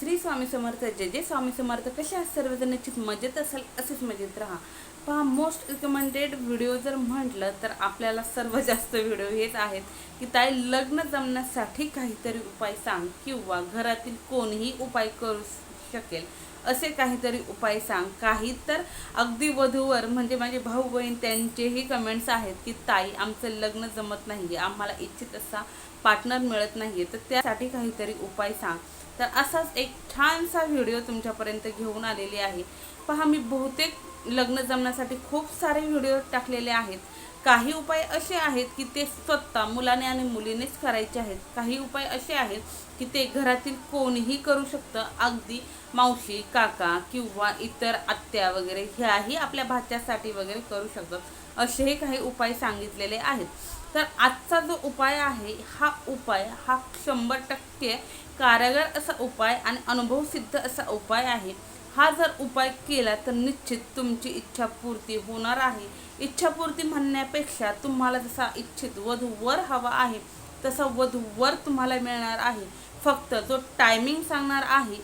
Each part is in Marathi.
श्री स्वामी समर्थ जय जय. स्वामी समर्थ कसे आहात? सर्वजण निश्चित मजेत असाल असेच मजेत राहा. पहा मोस्ट रिकमेंडेड व्हिडिओ जर म्हटलं तर आपल्याला सर्व जास्त व्हिडिओ हेच आहेत की ताई लग्न जमण्यासाठी काहीतरी उपाय सांग किंवा घरातील कोणीही उपाय करू शकेल. असे काहीतरी उपाय सांग. काही तर अगदी वधूवर म्हणजे माझे भाऊ बहीण त्यांचेही कमेंट्स आहेत की ताई आमचं लग्न जमत नाही आम्हाला इच्छित असा पार्टनर मिळत नाही आहे तर त्यासाठी काहीतरी उपाय सांग. तर असाच एक छानसा व्हिडिओ तुमच्यापर्यंत घेऊन आलेली आहे. पहा मी बहुतेक लग्न जमण्यासाठी खूप सारे व्हिडिओ टाकलेले आहेत. काही उपाय असे आहेत की ते स्वतः मुलाने आणि मुलीनेच करायचे आहेत. काही उपाय असे आहेत की ते घरातील कोणीही करू शकतं. अगदी मावशी काका किंवा इतर आत्या वगैरे ह्याही आपल्या भाच्यासाठी वगैरे करू शकतात. असेही काही उपाय सांगितलेले आहेत. तर आजचा जो उपाय आहे हा उपाय हा शंभर टक्के कारगर असा उपाय आणि अनुभवसिद्ध असा उपाय आहे. हा जर उपाय केला तर निश्चित तुमची इच्छापूर्ती होणार आहे. इच्छापूर्ती म्हणण्यापेक्षा तुम्हाला जसा इच्छित वधू वर हवा आहे तसा वधूवर तुम्हाला मिळणार आहे. फक्त जो टायमिंग सांगणार आहे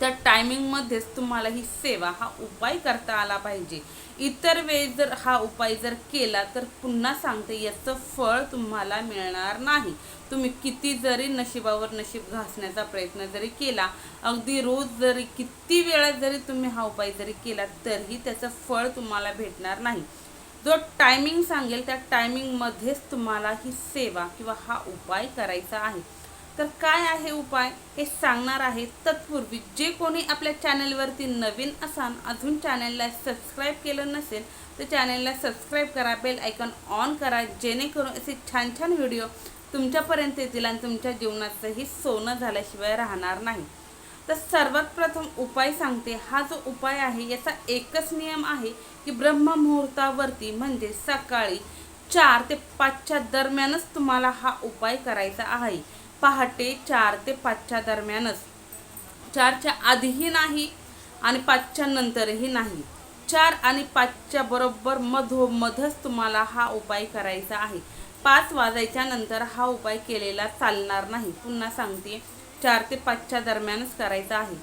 त्या टायमिंगमध्येच तुम्हाला ही सेवा हा उपाय करता आला पाहिजे. इतर वेळी जर हा उपाय जर केला तर पुन्हा सांगते याचं फळ तुम्हाला मिळणार नाही. तुम्ही किती जरी नशिबावर नशीब घासण्याचा प्रयत्न जरी केला अगदी रोज जरी किती वेळा जरी तुम्ही हा उपाय जरी केला तरीही त्याचं फळ तुम्हाला भेटणार नाही. जो टायमिंग सांगेल त्या टायमिंगमध्येच तुम्हाला ही सेवा किंवा हा उपाय करायचा आहे. तर काय आहे उपाय हे सांगणार आहे तत्पूर्वी जे कोणी आपल्या चॅनलवरती नवीन असाल अजून चॅनलला सबस्क्राईब केलं नसेल तर चॅनलला सबस्क्राईब करा बेल ऐकॉन ऑन करा जेणेकरून असे छान छान व्हिडिओ तुमच्यापर्यंत येतील आणि तुमच्या जीवनाचंही सोनं झाल्याशिवाय राहणार नाही. तर सर्वात प्रथम उपाय सांगते. हा जो उपाय आहे याचा एकच नियम आहे की ब्रह्ममुहूर्तावरती म्हणजे सकाळी चार ते पाचच्या दरम्यानच तुम्हाला हा उपाय करायचा आहे. पहाटे चार ते पाचच्या दरम्यानच. चारच्या आधीही नाही आणि पाचच्या नंतरही नाही. चार आणि पाचच्या बरोबर मधोमधच तुम्हाला हा उपाय करायचा आहे. पाच वाजायच्या नंतर हा उपाय केलेला चालणार नाही. पुन्हा सांगते चार ते पाचच्या दरम्यानच करायचा आहे.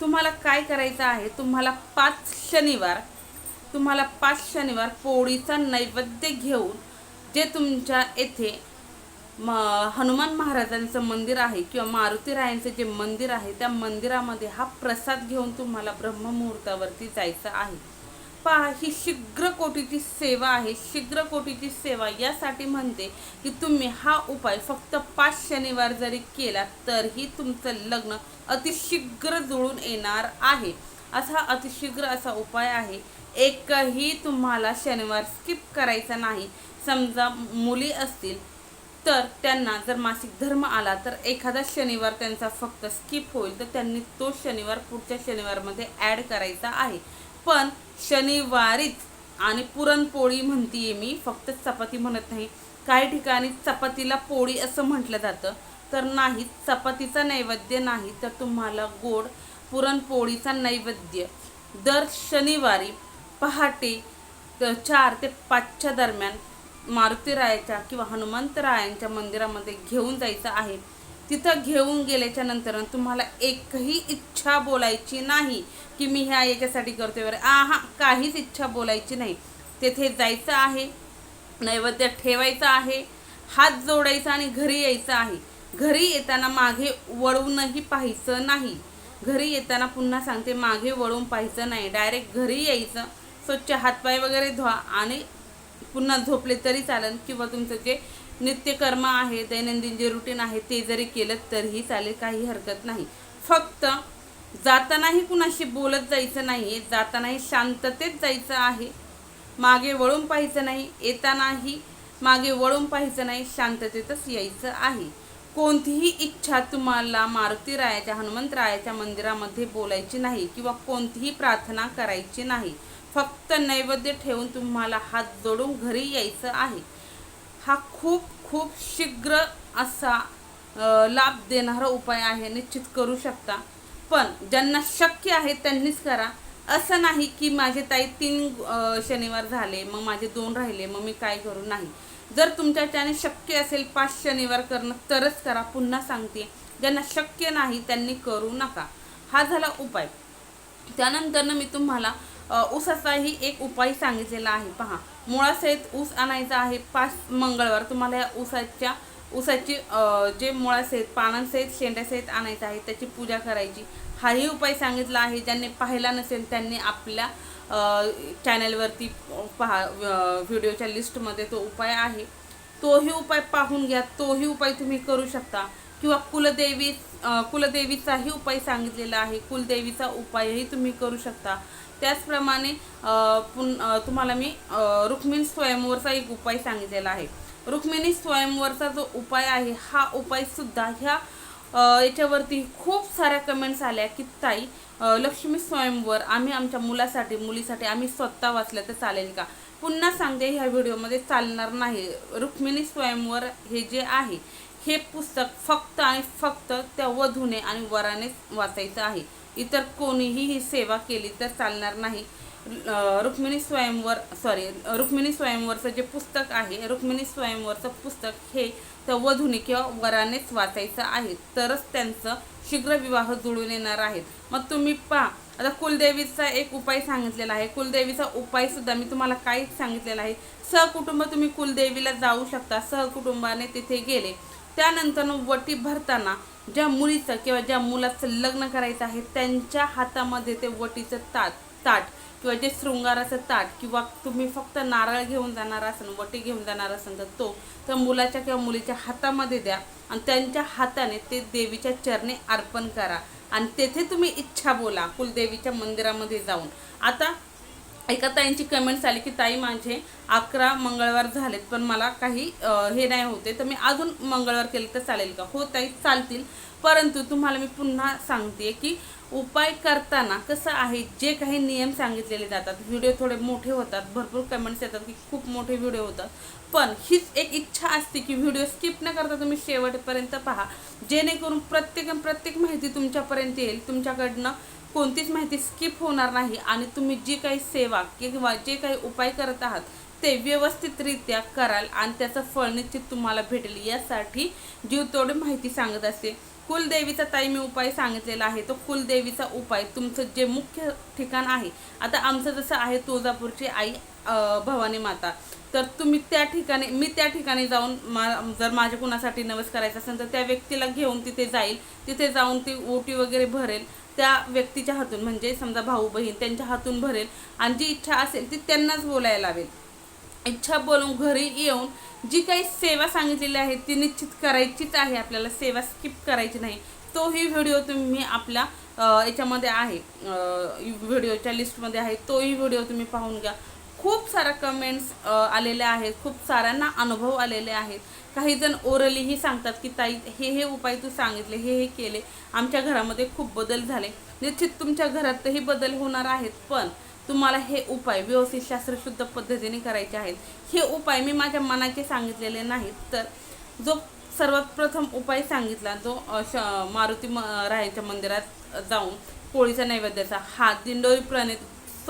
तुम्हाला काय करायचं आहे? तुम्हाला पाच शनिवार तुम्हाला पाच शनिवार पोळीचा नैवेद्य घेऊन जे तुमच्या येथे म हनुमान महाराजांचं मंदिर आहे किंवा मारुती रायांचं जे मंदिर आहे त्या मंदिरामध्ये हा प्रसाद घेऊन तुम्हाला ब्रह्ममुहूर्तावरती जायचं आहे. पहा ही शीघ्र कोटीची सेवा आहे. शीघ्र कोटीची सेवा यासाठी म्हणते की तुम्ही हा उपाय फक्त पाच शनिवार जरी केला तरीही तुमचं लग्न अतिशीघ्र जुळून येणार आहे. असा अतिशीघ्र असा उपाय आहे. एकही तुम्हाला शनिवार स्किप करायचा नाही. समजा मुली असतील तर त्यांना जर मासिक धर्म आला तर एखादा शनिवार त्यांचा फक्त स्किप होईल तर त्यांनी तो शनिवार पुढच्या शनिवारमध्ये ॲड करायचा आहे. पण शनिवारीच आणि पुरणपोळी म्हणतीये मी फक्त चपाती म्हणत नाही. काही ठिकाणी चपातीला पोळी असं म्हटलं जातं तर नाही चपातीचा नैवेद्य नाही तर तुम्हाला गोड पुरणपोळीचा नैवेद्य. दर शनिवारी पहाटे चार ते पाचच्या दरम्यान मारुतीरायाच्या किंवा हनुमंतरायांच्या मंदिरामध्ये घेऊन जायचं आहे. तिथं घेऊन गेल्याच्यानंतर तुम्हाला एकही इच्छा बोलायची नाही की मी ह्या याच्यासाठी करते वगैरे. आहा काहीच इच्छा बोलायची नाही. तेथे जायचं आहे नैवेद्य ठेवायचं आहे हात जोडायचा आणि घरी यायचं आहे. घरी येताना मागे वळूनही पाहायचं नाही. घरी येताना पुन्हा सांगते मागे वळून पाहायचं नाही. डायरेक्ट घरी यायचं स्वच्छ हातपाय वगैरे धुवा आणि पुन्हा झोपले तरी चालेल किंवा तुमचं जे नित्यकर्म आहे दैनंदिन जे रुटीन आहे ते जरी केलं तरीही चालेल काही हरकत नाही. फक्त जातानाही कुणाशी बोलत जायचं नाही जातानाही शांततेत जायचं आहे. मागे वळून पाहायचं नाही येतानाही मागे वळून पाहायचं नाही शांततेतच यायचं आहे. कोणतीही इच्छा तुम्हाला मारुती रायाच्या हनुमंतरायाच्या मंदिरामध्ये बोलायची नाही किंवा कोणतीही प्रार्थना करायची नाही. फक्त नैवेद्य ठेवून तुम्हाला हात जोडून घरी यायचं आहे. हा खूप खूप शीघ्र असा लाभ देणारा उपाय आहे निश्चित करू शकता. पण ज्यांना शक्य आहे त्यांनीच करा. असं नाही की माझे ताई तीन शनिवार झाले मग माझे दोन राहिले मग मी काय करू? नाही. जर तुमच्या त्याने शक्य असेल पाच शनिवार करणं तरच करा. पुन्हा सांगते ज्यांना शक्य नाही त्यांनी करू नका. हा झाला उपाय. त्यानंतरनं मी तुम्हाला ऊसाचा ऊसाचाही एक उपाय सांगितलेला आहे. पहा मुळासहित ऊस आणायचा आहे पाच मंगळवार. तुम्हाला या ऊसाच्या ऊसाची जे मुळासहित पानांसहित शेंड्यासहित आणायचं आहे त्याची पूजा करायची. हाही उपाय सांगितला आहे ज्यांनी पाहिला नसेल त्यांनी आपल्या चॅनलवरती पहा व्हिडिओच्या लिस्टमध्ये तो उपाय आहे. तोही उपाय पाहून घ्या. तोही उपाय तुम्ही करू शकता. किंवा कुलदेवी कुलदेवीचाही उपाय सांगितलेला आहे. कुलदेवीचा उपायही तुम्ही करू शकता. त्याचप्रमाणे पुन तुम्हाला मी रुक्मिणी स्वयंवरचा एक उपाय सांगितलेला आहे. रुक्मिणी स्वयंवरचा जो उपाय आहे हा उपायसुद्धा ह्या याच्यावरती खूप साऱ्या कमेंट्स आल्या की ताई लक्ष्मी स्वयंवर आम्ही आमच्या मुलासाठी मुलीसाठी आम्ही स्वतः वाचलं तर चालेल का? पुन्हा सांगते ह्या व्हिडिओमध्ये चालणार नाही. रुक्मिणी स्वयंवर हे जे आहे हे पुस्तक फक्त आणि फक्त त्या वधूने आणि वरानेच वाचायचं आहे. इतर कोणीही ही सेवा केली तर चालणार नाही. रुक्मिणी स्वयंवर सॉरी रुक्मिणी स्वयंवरचं जे पुस्तक आहे रुक्मिणी स्वयंवरचं पुस्तक हे त्या वधूने किंवा वरानेच वाचायचं आहे. तरच त्यांचं शीघ्र विवाह जुळून येणार आहेत. मग तुम्ही पहा आता कुलदेवीचा एक उपाय सांगितलेला आहे. कुलदेवीचा उपायसुद्धा मी तुम्हाला काय सांगितलेला आहे. सहकुटुंब तुम्ही कुलदेवीला जाऊ शकता. सहकुटुंबाने तिथे गेले. त्यानंतर वटी भरताना ज्या मुलीचं किंवा ज्या मुलाचं लग्न करायचं आहे त्यांच्या हातामध्ये ते वटीचं ताट ताट किंवा जे शृंगाराचं ताट किंवा तुम्ही फक्त नारळ घेऊन जाणार असाल वटी घेऊन जाणार असाल तर तो त्या मुलाच्या किंवा मुलीच्या हातामध्ये द्या आणि त्यांच्या हाताने ते देवीच्या चरणी अर्पण करा. आणि तेथे तुम्ही इच्छा बोला कुलदेवीच्या मंदिरामध्ये जाऊन. आता एका ताईंची कमेंट्स आली की ताई माझे अकरा मंगळवार झालेत पण मला काही हे नाही होते. तर मी अजून मंगळवार केले तर चालेल का? हो ताई चालतील. परंतु तुम्हाला मी पुन्हा सांगते की उपाय करताना कसं आहे जे काही नियम सांगितलेले जातात व्हिडिओ थोडे मोठे होतात भरपूर कमेंट्स येतात की खूप मोठे व्हिडिओ होतात. पण हीच एक इच्छा असते की व्हिडिओ स्किप न करता तुम्ही शेवटपर्यंत पहा. जेणेकरून प्रत्येक प्रत्येक माहिती तुमच्यापर्यंत येईल. तुमच्याकडनं कोणतीच माहिती स्किप होणार नाही आणि तुम्ही जी काही सेवा किंवा जे काही उपाय करत आहात ते व्यवस्थितरित्या कराल आणि त्याचं फळ निश्चित तुम्हाला भेटेल. यासाठी जीव तोडे माहिती सांगत असते. कुलदेवीचा ताई मी उपाय सांगितलेला आहे. तो कुलदेवीचा उपाय तुमचं जे मुख्य ठिकाण आहे आता आमचं जसं आहे तुळजापूरची आई भवानी माता. तर तुम्ही त्या ठिकाणी मी त्या ठिकाणी जाऊन मा जर माझ्या कुणासाठी नवस करायचा असेल तर त्या व्यक्तीला घेऊन तिथे जाईल. तिथे जाऊन ती ओटी वगैरे भरेल. त्या व्यक्तीच्या हातून म्हणजे समजा भाऊ बहीण त्यांच्या हातून भरेल आणि जी इच्छा असेल ती त्यांनाच बोलायला लावेल. इच्छा बोलून घरी येऊन जी काही सेवा सांगितलेली आहे ती निश्चित करायचीच आहे आपल्याला सेवा स्किप करायची नाही. तोही व्हिडिओ तुम्ही आपल्या याच्यामध्ये आहे व्हिडिओच्या लिस्टमध्ये आहे तोही व्हिडिओ तुम्ही पाहून घ्या. खूप साऱ्या कमेंट्स आलेल्या आहेत. खूप साऱ्यांना अनुभव आलेले आहेत. काही जण ओरलीही सांगतात की ताई हे हे उपाय तू सांगितले हे हे केले. आमच्या घरामध्ये खूप बदल झाले. निश्चित तुमच्या घरातही बदल होणार आहेत पण तुम्हाला हे उपाय व्यवस्थित शास्त्रशुद्ध पद्धतीने करायचे आहेत. हे उपाय मी माझ्या मनाचे सांगितलेले नाहीत तर जो सर्वात प्रथम उपाय सांगितला जो श मारुती म रायाच्या मंदिरात जाऊन पोळीचा नैवेद्याचा हा दिंडोरी प्रणित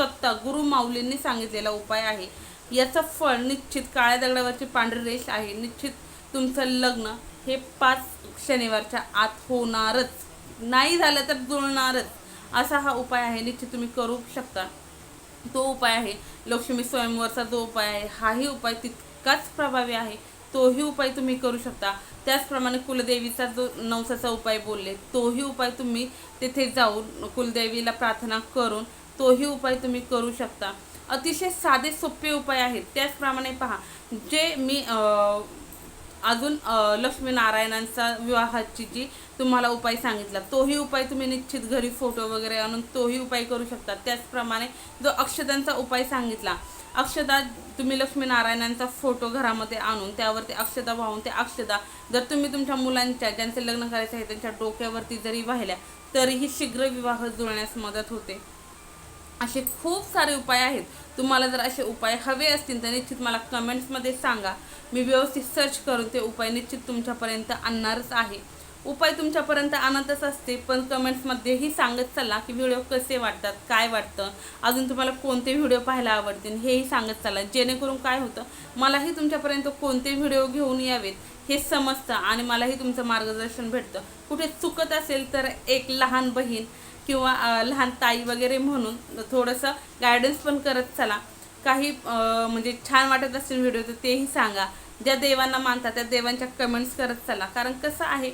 स्वतः गुरु माऊलींनी सांगितलेला उपाय आहे. याचं फळ निश्चित काळ्या दगडावरची पांढरी रेष आहे. निश्चित तुमचं लग्न हे पाच शनिवारच्या आत होणारच. नाही झालं तर जुळणारच. असा हा उपाय आहे. निश्चित तुम्ही करू शकता. तो उपाय आहे. लक्ष्मी स्वयंवरचा जो उपाय आहे हाही उपाय तितकाच प्रभावी आहे. तोही उपाय तुम्ही करू शकता. त्याचप्रमाणे कुलदेवीचा जो नवसाचा उपाय बोलले तोही उपाय तुम्ही तिथे जाऊन कुलदेवीला प्रार्थना करून तोही उपाय तुम्ही करू शकता. अतिशय साधे सोपे उपाय आहेत. त्याचप्रमाणे पहा जे मी अजून लक्ष्मीनारायणांचा विवाहाची जी तुम्हाला उपाय सांगितला तोही उपाय तुम्ही निश्चित घरी फोटो वगैरे आणून तोही उपाय करू शकता. त्याचप्रमाणे जो अक्षतांचा उपाय सांगितला अक्षदा तुम्ही लक्ष्मीनारायणांचा फोटो घरामध्ये आणून त्यावरती अक्षदा वाहून त्या अक्षदा जर तुम्ही तुमच्या मुलांच्या ज्यांचे लग्न करायचे आहे त्यांच्या डोक्यावरती जरी वाहिल्या तरीही शीघ्र विवाह जुळण्यास मदत होते. असे खूप सारे उपाय आहेत. तुम्हाला जर असे उपाय हवे असतील तर निश्चित मला कमेंट्समध्ये सांगा. मी व्यवस्थित सर्च करून ते उपाय निश्चित तुमच्यापर्यंत आणणारच आहे. उपाय तुमच्यापर्यंत आणतच असते पण कमेंट्समध्येही सांगत चला की व्हिडिओ कसे वाटतात काय वाटतं अजून तुम्हाला कोणते व्हिडिओ पाहायला आवडतील हेही सांगत चला. जेणेकरून काय होतं मलाही तुमच्यापर्यंत कोणते व्हिडिओ घेऊन यावेत हे समजतं आणि मलाही तुमचं मार्गदर्शन भेटतं. कुठे चुकत असेल तर एक लहान बहीण किंवा लहान ताई वगैरे म्हणून थोडंसं गायडन्स पण करत चला. काही म्हणजे छान वाटत असेल व्हिडिओ तर तेही सांगा. ज्या देवांना मानता त्या देवांच्या कमेंट्स करत चला. कारण कसं आहे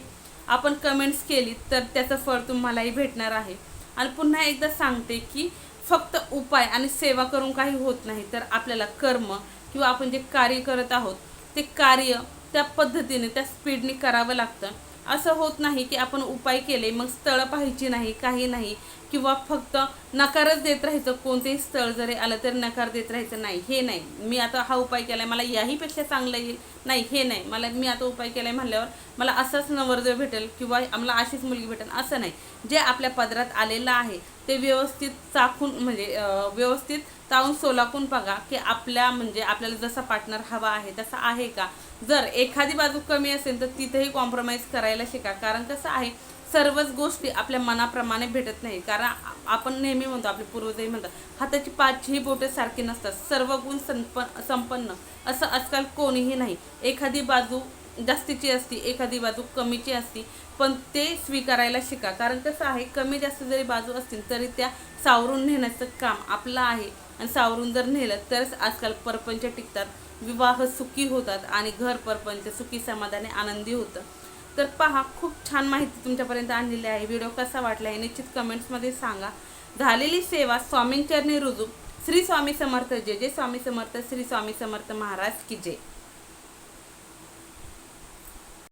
आपण कमेंट्स केली तर त्याचं फळ तुम्हालाही भेटणार आहे. आणि पुन्हा एकदा सांगते की फक्त उपाय आणि सेवा करून काही होत नाही तर आपल्याला कर्म किंवा आपण जे कार्य करत आहोत ते कार्य त्या पद्धतीने त्या स्पीडने करावं लागतं. असं होत नाही की आपण उपाय केले मग स्थळं पाहायची नाही काही नाही किंवा फक्त नकारच देत राहायचं. कोणतेही स्थळ जरी आलं तरी नकार देत राहायचं नाही. हे नाही. मी आता हा उपाय केलाय. मला याहीपेक्षा चांगलं येईल. नाही हे नाही. मला मी आता उपाय केला आहे म्हणल्यावर मला असाच नवरदेव भेटेल किंवा मला अशीच मुलगी भेटेल. असं नाही. जे आपल्या पदरात आलेलं आहे ते व्यवस्थित चाखून म्हणजे व्यवस्थित चावून सोलाकून बघा की आपल्या म्हणजे आपल्याला जसा पार्टनर हवा आहे तसा आहे का? जर एखादी बाजू कमी असेल तर तिथेही कॉम्प्रोमाइज करायला शिका. कारण कसं आहे सर्वच गोष्टी आपल्या मनाप्रमाणे भेटत नाही. कारण आपण नेहमी म्हणतो आपले पूर्वजही म्हणतात हाताची पाचही बोटे सारखी नसतात सर्व गुण संपन्न संपन्न. असं आजकाल कोणीही नाही. एखादी बाजू जास्तीची असती एखादी बाजू कमीची असती पण ते स्वीकारायला शिका. कारण कसं आहे कमी जास्त जरी बाजू असतील तरी त्या सावरून नेण्याचं काम आपलं आहे. आणि सावरून जर नेलं तरच आजकाल परपंच टिकतात विवाह सुखी होतात आणि घर परपंच सुखी समाधानी आनंदी होतं. तर पहा खूप छान माहिती तुमच्यापर्यंत आणलेली आहे. व्हिडिओ कसा वाटला हे निश्चित कमेंट्समध्ये सांगा. झालेली सेवा स्वामींचरणी रुजू. श्री स्वामी समर्थ जे जे स्वामी समर्थ श्री स्वामी समर्थ महाराज की जय.